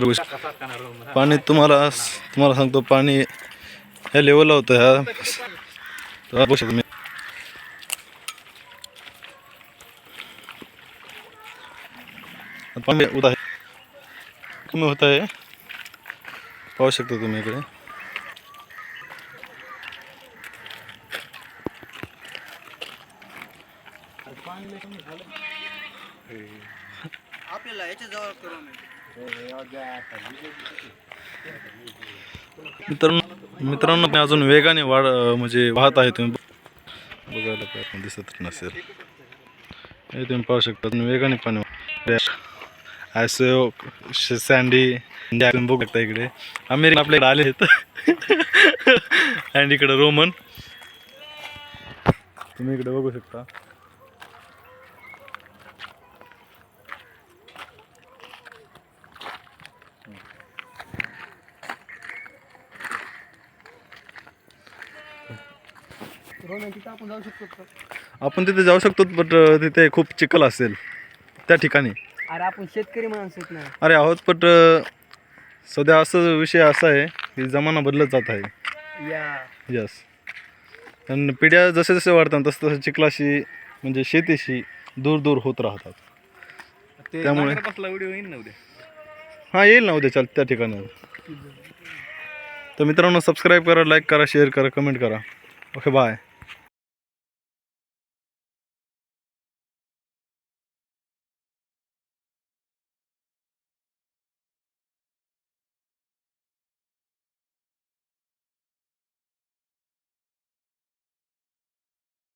सर्व. पाणी तुम्हाला तुम्हाला सांगतो, पाणी ह्या लेवलला होतं ह्या. बघू शकतो मी. पाणी होत आहे कमी होत आहे. पाहू शकता तुम्ही इकडे. आपल्याला याच्या जवळ करू मित्रांनो मित्रांनो पण अजून वेगाने वाढ म्हणजे वाहत आहे तुम्ही बघायला काय दिसत नसेल. हे तुम्ही पाहू शकता अजून वेगाने पाणी आयसो सँडी बघू शकता इकडे. अमेरिकन आपल्याकडे आले आहेत. अँड इकडे रोमन. तुम्ही इकडे बघू शकता. तिथं आपण जाऊ शकतो का? आपण तिथे जाऊ शकतो बट तिथे खूप चिखल असेल. त्या ठिकाणी. अरे आपण शेतकरी माणसं आहेत ना. अरे आहोत बट सध्या असं विषय असा आहे की जमाना बदलत जात आहे. या. यस आणि पिढ्या जसे जसे वाढतात तसं तसं चिखलाशी म्हणजे शेतीशी दूर दूर होत राहतात. त्यामुळे व्हिडिओ येईल ना उद्या? हां येईल ना उद्या चाल त्या ठिकाणी. तर मित्रांनो सबस्क्राईब करा लाईक करा शेअर करा कमेंट करा. Okay bye